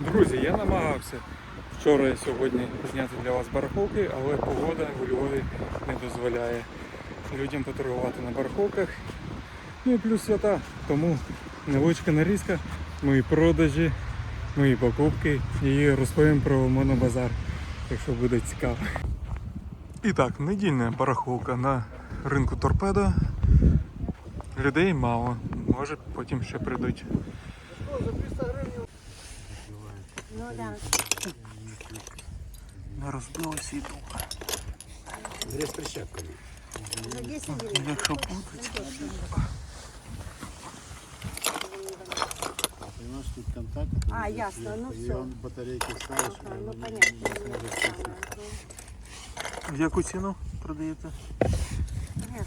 Друзі, я намагався вчора і сьогодні зняти для вас барахолки, але погода у Львові не дозволяє людям поторгувати на барахолках. Ну і плюс свята, тому невеличка нарізка, мої продажі, мої покупки і розповім про монобазар, якщо буде цікаво. І так, недільна барахолка на ринку торпедо. Людей мало, може потім ще прийдуть. Ну да. Не розбило світло. Две с прищепками. За 10 гривен. Якщо будуть. А понимаешь, тут контакт. А, ясно, ну И всё. он батарейки ставишь, Ага, и ну он понятно. не сможет сесть. В яку ціну продаєте? Не знаю.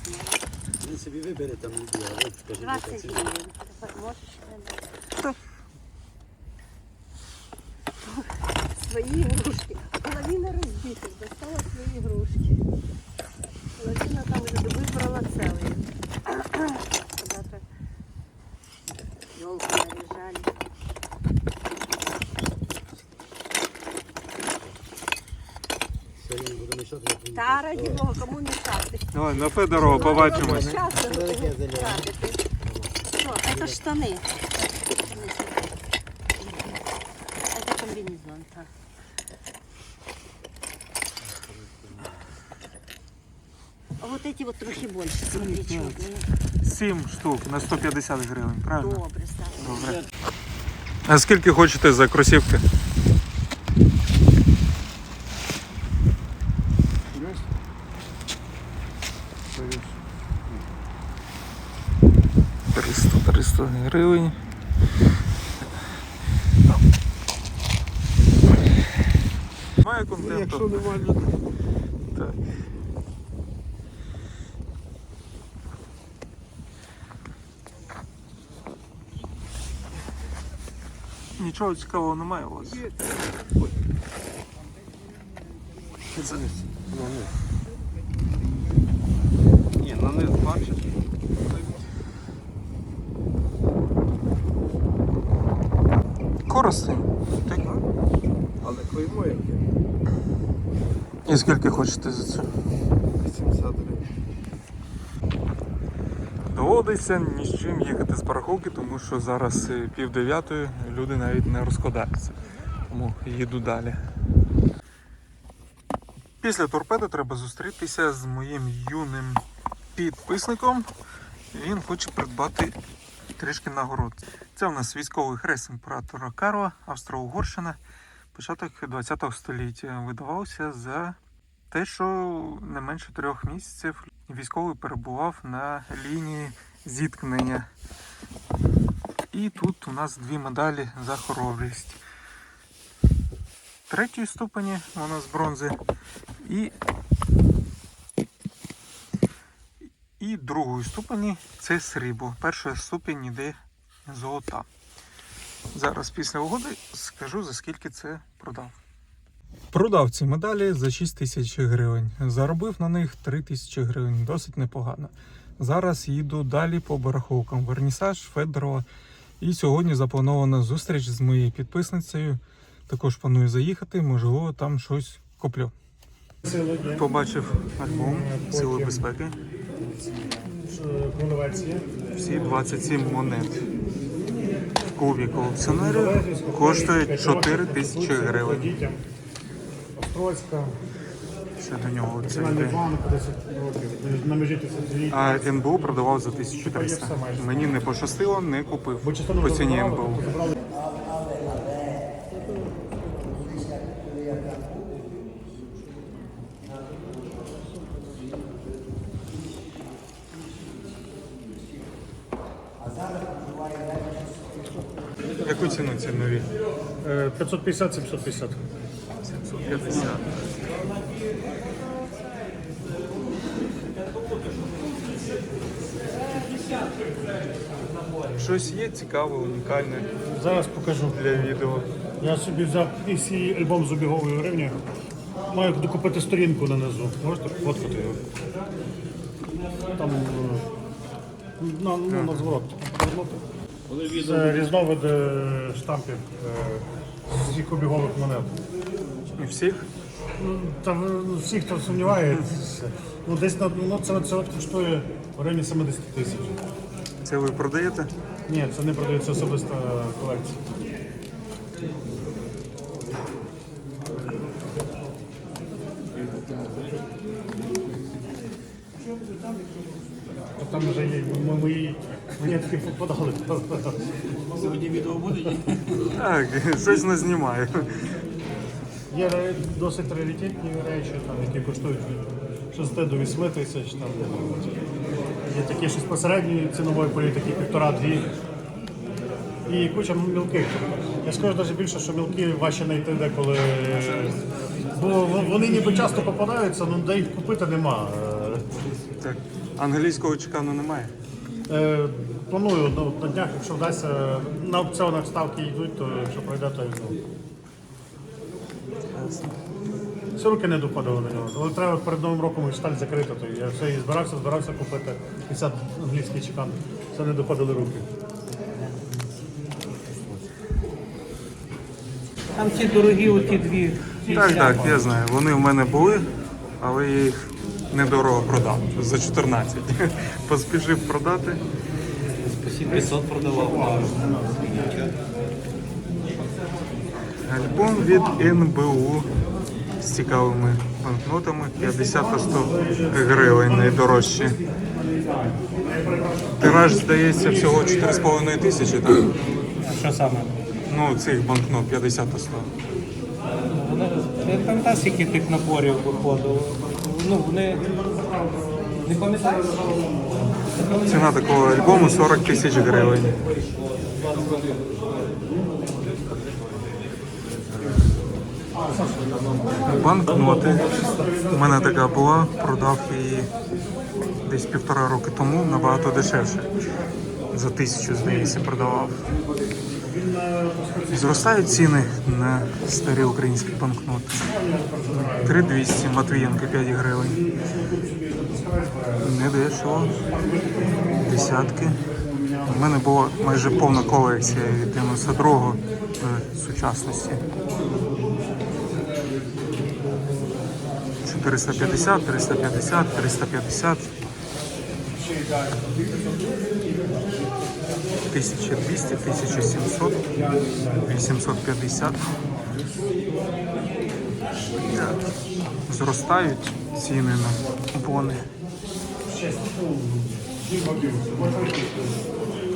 Він собі вибере там людей, а от скажи, 20 гривен. Можешь Так. Свои игрушки. Половина разбитых. Достала свои игрушки. Половина там уже выбрала целые. Куда-то елку наряжали. Сьогодні будемо мішати. як він Та буде. ради Бога, кому мешати? Давай, на Федорова побачимось. Сейчас Велике зелене. Что, это штаны. Это комбинезон. так. Вот трохи больше, смотри. 7 штук на 150 гривень, правильно? Добре, Саша. Добре. А скільки хочете за кросівки? Триста, 300 гривень. Має контенту. Якщо немає людей. Так. Нічого цікавого немає у вас. Це... Ні, на них бачиш. Коростень. Так. Але клеймо яке. І скільки хочете за це? 80 гривень. Доводиться ні з чим їхати з параховки, тому що зараз е, пів дев'ятої люди навіть не розкладаються. Тому їду далі. Після торпеди треба зустрітися з моїм юним підписником. Він хоче придбати трішки нагород. Це в нас військовий хрест імператора Карла, Австро-Угорщина, початок ХХ століття. Видавався за те, що не менше трьох місяців військовий перебував на лінії зіткнення. І тут у нас дві медалі за хоробрість. Третьої ступені вона з бронзи. І, і другої ступені це срібло. Перша ступінь йде золота. Зараз після угоди скажу за скільки це продав. Продав ці медалі за 6 тисяч гривень. Заробив на них 3 тисячі гривень, досить непогано. Зараз їду далі по бараховкам. Вернісаж, Федорова. І сьогодні запланована зустріч з моєю підписницею. Також планую заїхати, можливо, там щось куплю. Побачив альбом Сили безпеки. Всі 27 монет. В клубі колекціонерів коштує 4 тисячі гривень. Ще до нього це йде. На межі. А НБУ продавав за 1300. Мені не пощастило, не купив по ціні НБУ. тобто. Яку ціну ці нові? Е, 550-750. 750. Щось є цікаве, унікальне Зараз покажу. для відео. Я собі взяв і свій альбом з обігової гривні. Маю докупити сторінку нанизу. Можете фоткати його? Там е, на, ну, на зворот. Це різновид е, штампів е, всіх обігових монет. І всіх? Та ну, всі, хто сумнівається, ну десь на ну, це, це от коштує в районі 70 тисяч. Це ви продаєте? Ні, це не продається особиста колекція. А Там вже є мо- мої монетки попадали. Сьогодні відео буде? Так, щось не знімаю. Є досить раритетні речі, там, які коштують від 6 до 8 тисяч. Там. Є такі щось посередньої цінової політики, півтора-дві. І куча мілких. Я скажу навіть більше, що мілки важче знайти деколи. Бо вони ніби часто попадаються, ну де їх купити нема. Так. Англійського чекану немає. Е, Планую ну, на днях, якщо вдасться, на аукціонах ставки йдуть, то якщо пройде, то візьму. Всі руки не доходили до нього. Але треба перед Новим роком і шталь закрити, то я все і збирався, збирався купити 50 англійський чекан. Все не доходили руки. Там ті дорогі, оті дві. Так, так, я знаю. Вони в мене були, але я їх недорого продав. За 14. Поспішив продати. По 500 продавав. Альбом від НБУ з цікавими банкнотами 50 та 100 гривень найдорожчі. Тираж, здається, всього 4,5 тисячі, так? Що саме? Ну, цих банкнот 50 та 100. Вони я скільки тих наборів виходило. Ну, вони не пам'ятаю. Ціна такого альбому 40 тисяч гривень. Банкноти. У мене така була, продав її десь півтора роки тому набагато дешевше. За тисячу, здається, продавав. Зростають ціни на старі українські банкноти. 3200, Матвієнко 5 гривень. Не дешево. Десятки. У мене була майже повна колекція від 92-го до сучасності. 450, 350, 350. 1200, 1700, 850. Так. Зростають ціни на бони.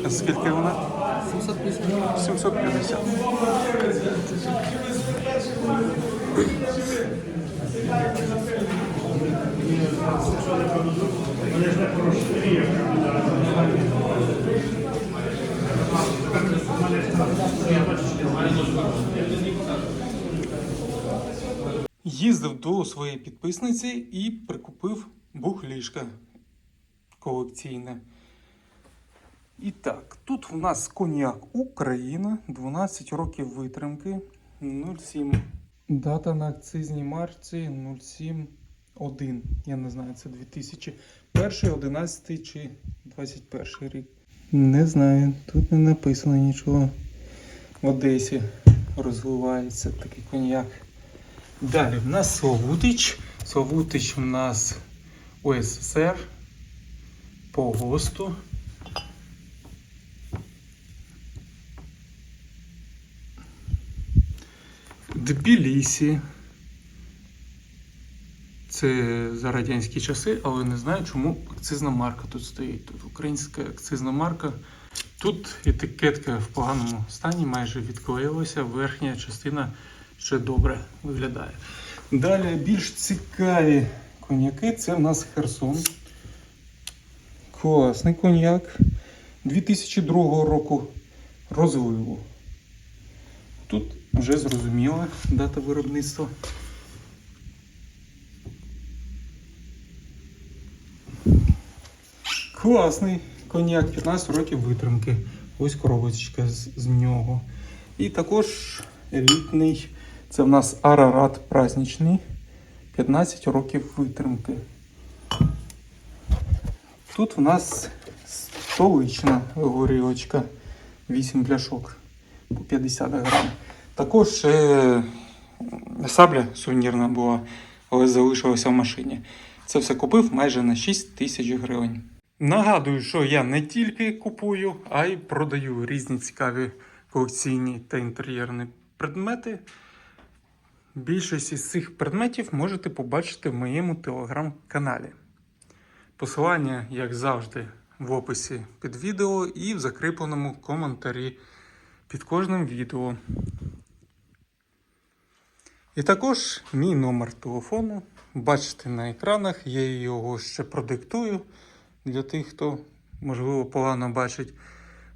Скільки вона? 750. 750. Їздив до своєї підписниці і прикупив бухлішка колекційне. І так, тут у нас коньяк Україна, 12 років витримки, 07. Дата на акцизній марці 07.1. Я не знаю, це 2001, 11 чи 21 рік. Не знаю, тут не написано нічого. В Одесі розливається такий коньяк. Далі в нас Славутич. Славутич у нас УССР по ГОСТу. Тбілісі. Це за радянські часи, але не знаю, чому акцизна марка тут стоїть. Тут українська акцизна марка. Тут етикетка в поганому стані, майже відклеїлася, верхня частина ще добре виглядає. Далі більш цікаві коньяки. Це в нас Херсон. Класний коньяк 2002 року розливу. Тут вже зрозуміла дата виробництва. Класний коньяк, 15 років витримки. Ось коробочка з, з нього. І також елітний. Це в нас Арарат праздничний. 15 років витримки. Тут в нас столична горілочка. 8 пляшок по 50 грам. Також е, сабля сувенірна була, але залишилася в машині. Це все купив майже на 6 тисяч гривень. Нагадую, що я не тільки купую, а й продаю різні цікаві колекційні та інтер'єрні предмети. Більшість із цих предметів можете побачити в моєму телеграм-каналі. Посилання, як завжди, в описі під відео і в закріпленому коментарі під кожним відео. І також мій номер телефону. Бачите на екранах, я його ще продиктую для тих, хто, можливо, погано бачить.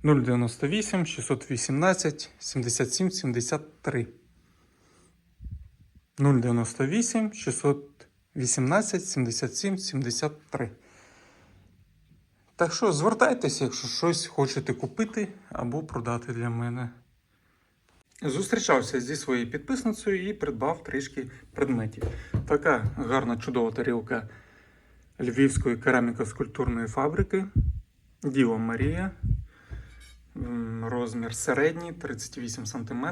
098 618 77 73. 098 618 77 73. Так що звертайтеся, якщо щось хочете купити або продати для мене. Зустрічався зі своєю підписницею і придбав трішки предметів. Така гарна чудова тарілка Львівської кераміко-скульптурної фабрики. Діва Марія. Розмір середній 38 см.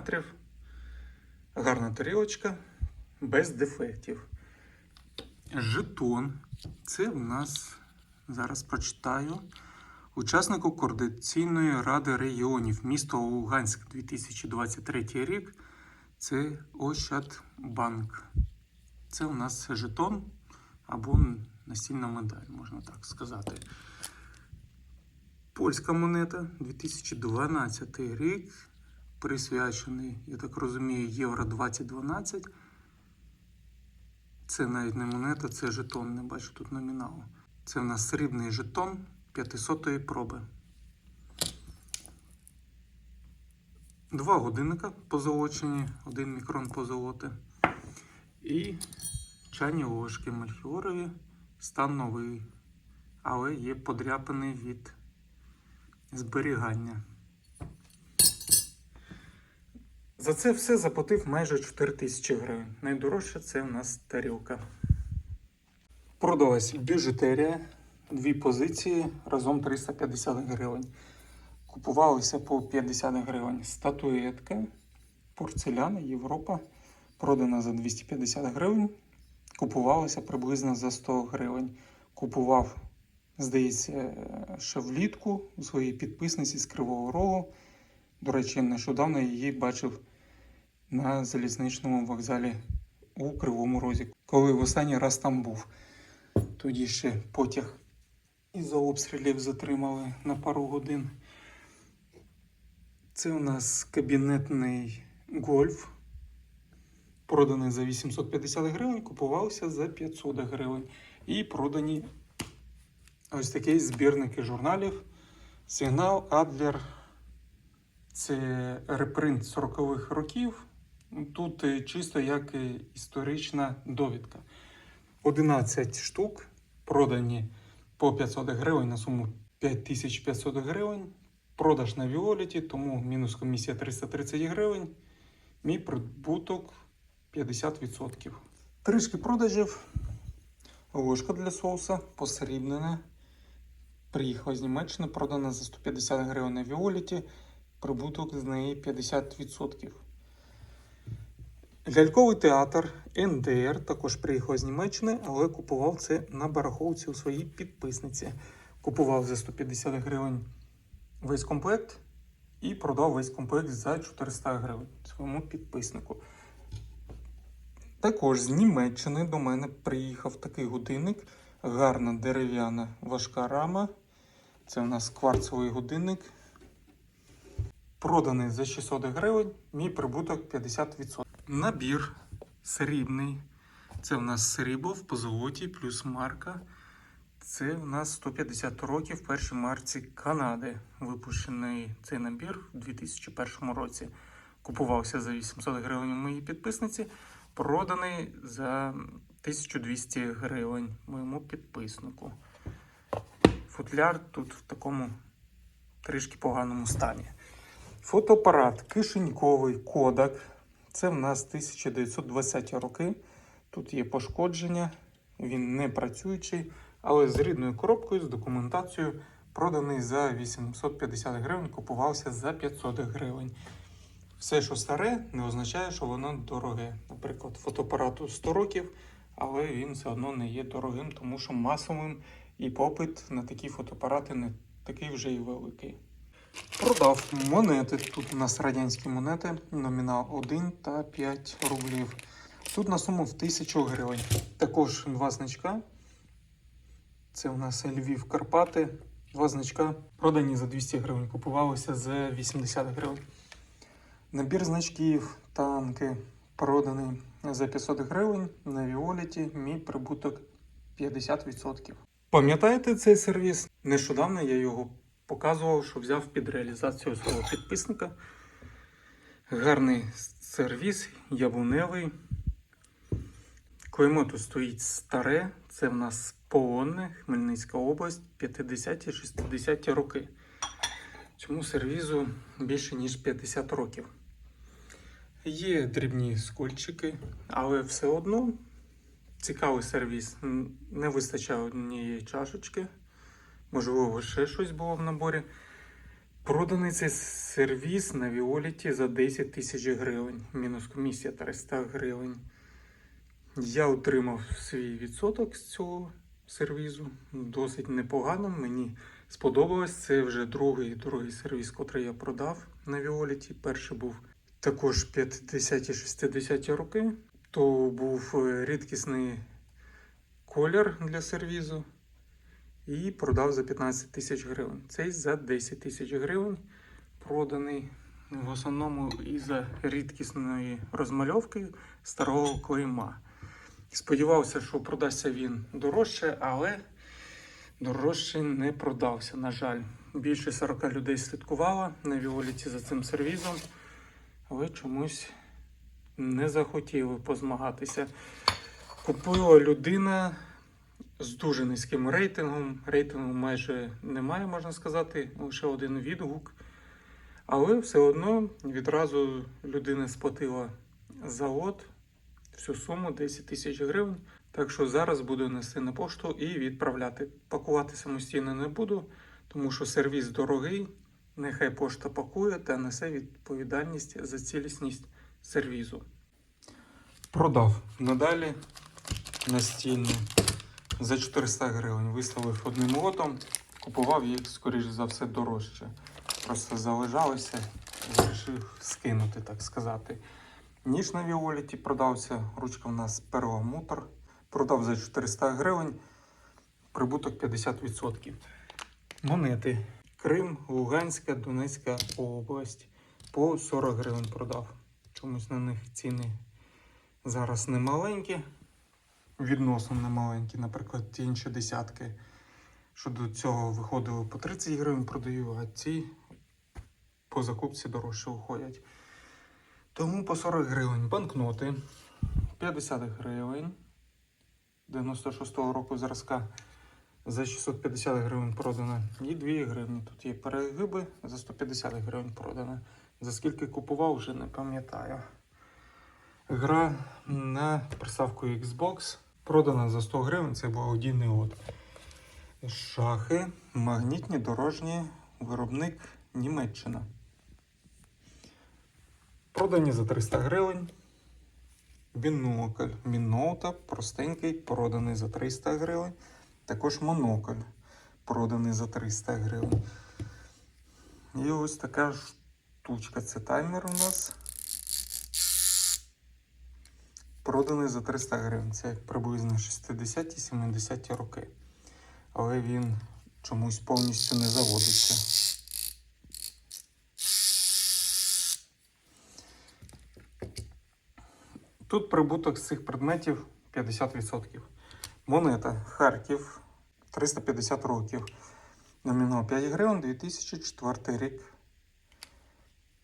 Гарна тарілочка без дефектів. Жетон. Це в нас зараз прочитаю. Учаснику Координаційної ради регіонів місто Луганськ 2023 рік. Це Ощадбанк. Це у нас жетон або настільна медаль, можна так сказати. Польська монета 2012 рік. Присвячений, я так розумію, Євро 2012. Це навіть не монета, це жетон. Не бачу тут номіналу. Це в нас срібний жетон 500-ї проби. Два годинника позолочені, один мікрон позолоти. І чайні ложки мельхіорові. Стан новий, але є подряпаний від зберігання. За це все заплатив майже 4 тисячі гривень. Найдорожча це у нас тарілка. Продалась біжутерія, дві позиції, разом 350 гривень. Купувалися по 50 гривень. Статуетка, порцеляна, Європа. Продана за 250 гривень. Купувалася приблизно за 100 гривень. Купував, здається, ще влітку у своїй підписниці з Кривого Рогу. До речі, нещодавно її бачив на залізничному вокзалі у Кривому Розі, коли в останній раз там був. Тоді ще потяг із-за обстрілів затримали на пару годин. Це у нас кабінетний гольф. Проданий за 850 гривень, купувався за 500 гривень. І продані ось такі збірники журналів. Сигнал Адлер. Це репринт 40-х років. Тут е, чисто як історична довідка. 11 штук продані по 500 гривень на суму 5500 гривень. Продаж на Віоліті, тому мінус комісія 330 гривень. Мій прибуток 50%. Трішки продажів. Ложка для соуса посрібнена. Приїхала з Німеччини, продана за 150 гривень на Віоліті. Прибуток з неї 50%. Ляльковий театр НДР також приїхав з Німеччини, але купував це на бараховці у своїй підписниці. Купував за 150 гривень весь комплект і продав весь комплект за 400 гривень своєму підписнику. Також з Німеччини до мене приїхав такий годинник. Гарна дерев'яна важка рама. Це у нас кварцевий годинник. Проданий за 600 гривень, мій прибуток 50%. Набір срібний. Це в нас срібло в позолоті плюс марка. Це в нас 150 років першій марці Канади. Випущений цей набір у 2001 році. Купувався за 800 гривень у моїй підписниці. Проданий за 1200 гривень моєму підписнику. Футляр тут в такому трішки поганому стані. Фотоапарат кишеньковий Kodak. Це в нас 1920 роки. Тут є пошкодження, він не працюючий, але з рідною коробкою, з документацією, проданий за 850 гривень, купувався за 500 гривень. Все, що старе, не означає, що воно дороге. Наприклад, фотоапарату 100 років, але він все одно не є дорогим, тому що масовим і попит на такі фотоапарати не такий вже і великий. Продав монети. Тут у нас радянські монети, номінал 1 та 5 рублів. Тут на суму в 1000 гривень. Також два значка. Це у нас Львів Карпати. Два значка продані за 200 гривень, купувалися за 80 гривень. Набір значків, танки проданий за 500 гривень на Віоліті. Мій прибуток 50%. Пам'ятаєте цей сервіс? Нещодавно я його показував, що взяв під реалізацію свого підписника. Гарний сервіс, яблуневий. Клеймо тут стоїть старе, це в нас Полонне, Хмельницька область, 50-60 роки. Цьому сервізу більше ніж 50 років. Є дрібні скольчики, але все одно цікавий сервіс. Не вистачає однієї чашечки. Можливо, ще щось було в наборі. Проданий цей сервіс на Віоліті за 10 тисяч гривень. Мінус комісія 300 гривень. Я отримав свій відсоток з цього сервізу. Досить непогано. Мені сподобалось. Це вже другий другий сервіс, котрий я продав на Віоліті. Перший був також 50-60 роки. То був е, рідкісний колір для сервізу. І продав за 15 тисяч гривень. Цей за 10 тисяч гривень проданий в основному із-за рідкісної розмальовки старого клейма. Сподівався, що продасться він дорожче, але дорожче не продався. На жаль, більше 40 людей слідкувало на Віоліті за цим сервізом, але чомусь не захотіли позмагатися. Купила людина з дуже низьким рейтингом. Рейтингу майже немає, можна сказати, лише один відгук. Але все одно відразу людина сплатила за всю суму 10 тисяч гривень. Так що зараз буду нести на пошту і відправляти. Пакувати самостійно не буду, тому що сервіс дорогий. Нехай пошта пакує та несе відповідальність за цілісність сервізу. Продав надалі настільні за 400 гривень. Виставив одним лотом, купував їх, скоріш за все, дорожче. Просто залежалося, вирішив скинути, так сказати. Ніж на Віоліті продався, ручка в нас перламутр. Продав за 400 гривень, прибуток 50%. Монети. Крим, Луганська, Донецька область. По 40 гривень продав. Чомусь на них ціни зараз не маленькі. Відносно не маленькі, наприклад, ті інші десятки, що до цього виходили по 30 гривень продаю, а ці по закупці дорожче виходять. Тому по 40 гривень банкноти 50 гривень 96-го року зразка за 650 гривень продано. І 2 гривні. Тут є перегиби за 150 гривень продано. За скільки купував, вже не пам'ятаю. Гра на приставку Xbox продана за 100 гривень. Це благодійний лот. Шахи, магнітні дорожні, виробник Німеччина. Продані за 300 гривень. Бінокль Міноута простенький, проданий за 300 гривень. Також монокль проданий за 300 гривень. І ось така штучка. Це таймер у нас. Проданий за 300 гривень. Це приблизно 60-70 роки. Але він чомусь повністю не заводиться. Тут прибуток з цих предметів 50%. Монета Харків 350 років. Номінал 5 гривень 2004 рік.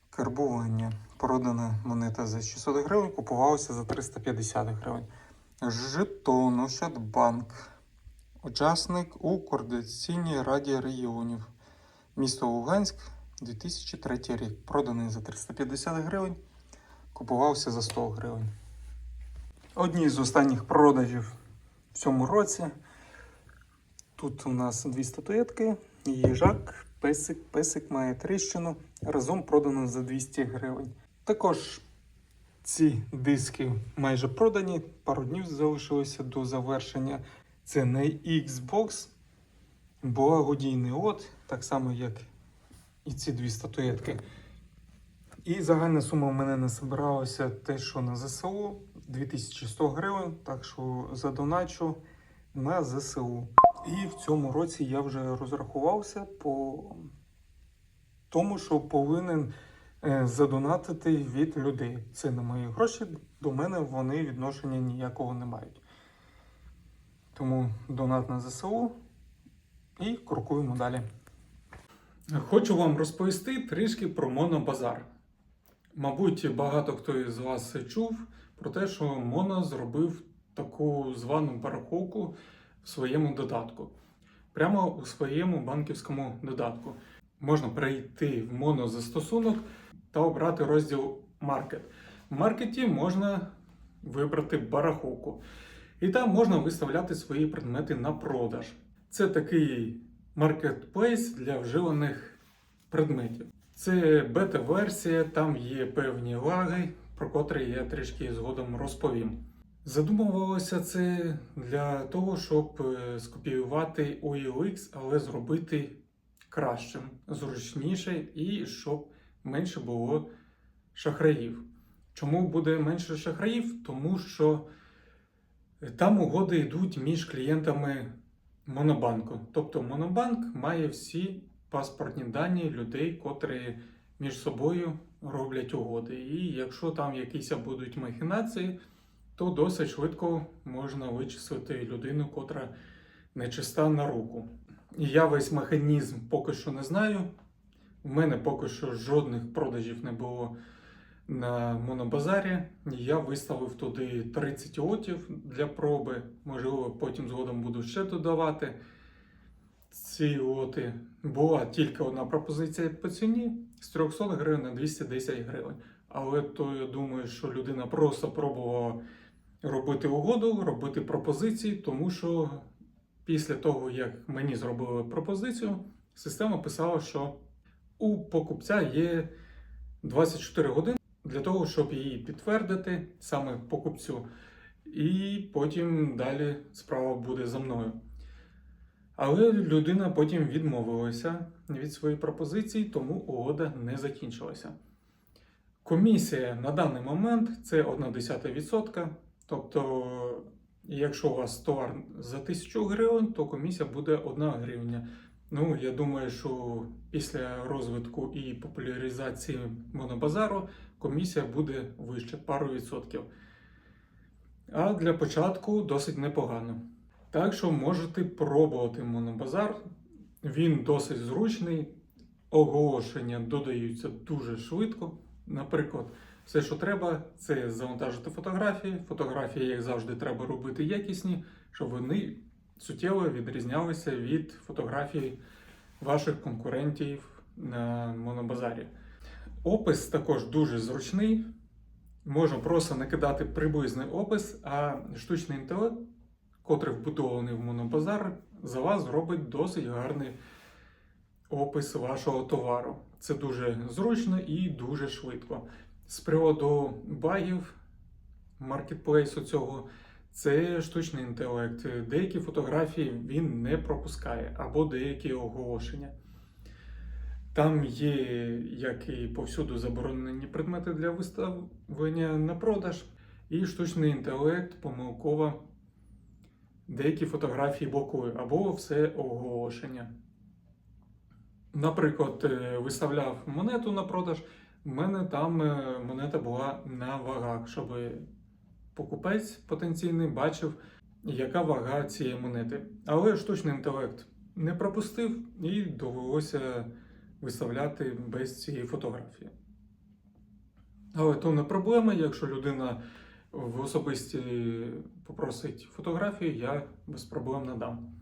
Карбування. Продана монета за 600 гривень, купувалася за 350 гривень. Жетон Ощадбанк. Учасник у координаційній раді регіонів. Місто Луганськ 2003 рік. Проданий за 350 гривень, купувався за 100 гривень. Одні з останніх продажів в цьому році. Тут у нас дві статуетки, їжак, песик. Песик має тріщину. Разом продано за 200 гривень. Також ці диски майже продані, пару днів залишилося до завершення. Це не Xbox, благодійний лот, так само як і ці дві статуетки. І загальна сума в мене не збиралася те, що на ЗСУ 2100 гривень, так що задоначу на ЗСУ. І в цьому році я вже розрахувався по тому, що повинен е, задонатити від людей. Це не мої гроші, до мене вони відношення ніякого не мають. Тому донат на ЗСУ і крокуємо далі. Хочу вам розповісти трішки про монобазар. Мабуть, багато хто із вас чув про те, що Моно зробив таку звану барахолку в своєму додатку. Прямо у своєму банківському додатку. Можна перейти в монозастосунок та обрати розділ Маркет. В маркеті можна вибрати барахолку. І там можна виставляти свої предмети на продаж. Це такий маркетплейс для вживаних предметів. Це бета-версія, там є певні лаги, про котрі я трішки згодом розповім. Задумувалося це для того, щоб е, скопіювати OLX, але зробити кращим, зручніше і щоб менше було шахраїв. Чому буде менше шахраїв? Тому що там угоди йдуть між клієнтами Монобанку. Тобто Монобанк має всі паспортні дані людей, котрі між собою роблять угоди. І якщо там якісь будуть махінації, то досить швидко можна вичислити людину, котра нечиста на руку. Я весь механізм поки що не знаю. У мене поки що жодних продажів не було на монобазарі. Я виставив туди 30 лотів для проби. Можливо, потім згодом буду ще додавати ці лоти. Була тільки одна пропозиція по ціні з 300 гривень на 210 гривень. Але то я думаю, що людина просто пробувала робити угоду, робити пропозиції, тому що після того, як мені зробили пропозицію, система писала, що у покупця є 24 години для того, щоб її підтвердити саме покупцю. І потім далі справа буде за мною. Але людина потім відмовилася від своєї пропозиції, тому угода не закінчилася. Комісія на даний момент це 1,1%. Тобто, якщо у вас товар за 1000 гривень, то комісія буде 1 гривня. Ну, я думаю, що після розвитку і популяризації монобазару комісія буде вище пару відсотків. А для початку досить непогано. Так що можете пробувати монобазар. Він досить зручний, оголошення додаються дуже швидко. Наприклад, все, що треба, це завантажити фотографії. Фотографії, як завжди, треба робити якісні, щоб вони суттєво відрізнялися від фотографій ваших конкурентів на монобазарі. Опис також дуже зручний. Можна просто накидати приблизний опис, а штучний інтелект, котрий вбудований в монобазар, за вас зробить досить гарний опис вашого товару. Це дуже зручно і дуже швидко. З приводу багів маркетплейсу цього, це штучний інтелект. Деякі фотографії він не пропускає, або деякі оголошення. Там є, як і повсюду, заборонені предмети для виставлення на продаж, і штучний інтелект помилково деякі фотографії блокує, або все оголошення. Наприклад, е, виставляв монету на продаж, в мене там е, монета була на вагах, щоб покупець потенційний бачив, яка вага цієї монети. Але штучний інтелект не пропустив і довелося виставляти без цієї фотографії. Але то не проблема, якщо людина в особисті попросить фотографію, я без проблем надам.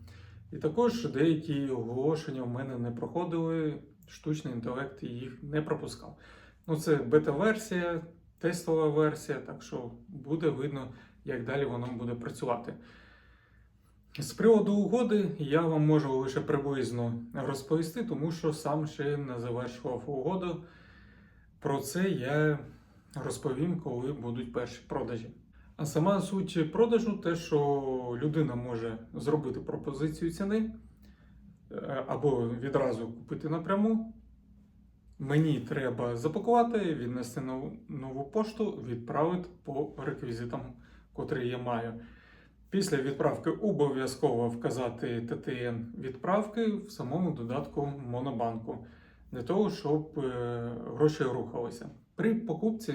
І також деякі оголошення в мене не проходили, штучний інтелект їх не пропускав. Ну, це бета-версія, тестова версія, так що буде видно, як далі воно буде працювати. З приводу угоди я вам можу лише приблизно розповісти, тому що сам ще не завершував угоду. Про це я розповім, коли будуть перші продажі. А сама суть продажу те, що людина може зробити пропозицію ціни е, або відразу купити напряму. Мені треба запакувати, віднести нову пошту, відправити по реквізитам, котрі я маю. Після відправки обов'язково вказати ТТН відправки в самому додатку Монобанку для того, щоб е, гроші рухалися. При покупці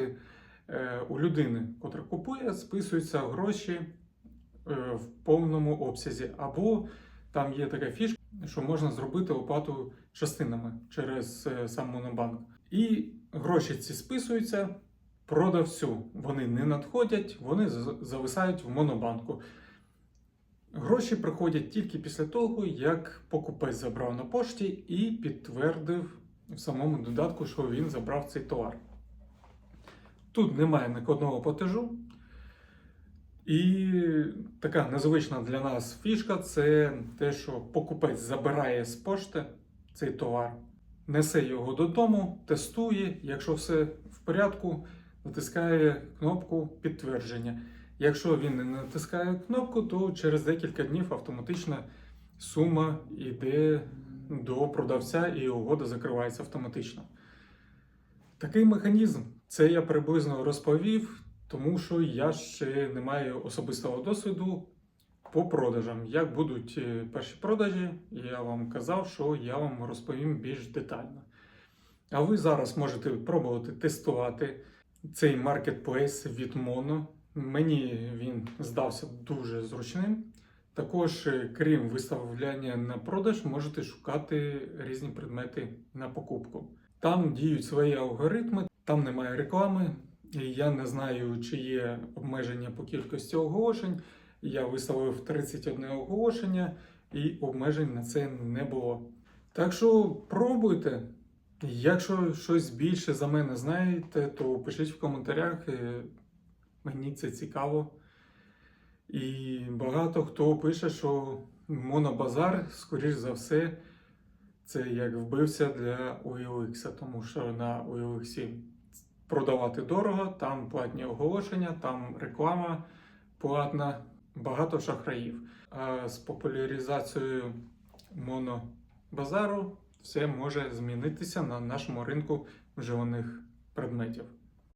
е, у людини, котра купує, списуються гроші е, в повному обсязі, або там є така фішка, що можна зробити оплату частинами через е, сам Монобанк. І гроші ці списуються продавцю. Вони не надходять, вони зависають в Монобанку. Гроші приходять тільки після того, як покупець забрав на пошті і підтвердив в самому додатку, що він забрав цей товар. Тут немає накладного платежу. І така незвична для нас фішка це те, що покупець забирає з пошти цей товар, несе його додому, тестує. Якщо все в порядку, натискає кнопку підтвердження. Якщо він не натискає кнопку, то через декілька днів автоматично сума йде до продавця і угода закривається автоматично. Такий механізм це я приблизно розповів, тому що я ще не маю особистого досвіду по продажам. Як будуть е, перші продажі, я вам казав, що я вам розповім більш детально. А ви зараз можете пробувати тестувати цей маркетплейс від Mono. Мені він здався дуже зручним. Також, е, крім виставляння на продаж, можете шукати різні предмети на покупку. Там діють свої алгоритми, там немає реклами. І я не знаю, чи є обмеження по кількості оголошень. Я виставив 31 оголошення, і обмежень на це не було. Так що пробуйте. Якщо щось більше за мене знаєте, то пишіть в коментарях. е, Мені це цікаво. І багато хто пише, що монобазар, скоріш за все, це як вбився для OLX, тому що на OLX продавати дорого, там платні оголошення, там реклама платна, багато шахраїв. А з популяризацією монобазару все може змінитися на нашому ринку вживаних предметів.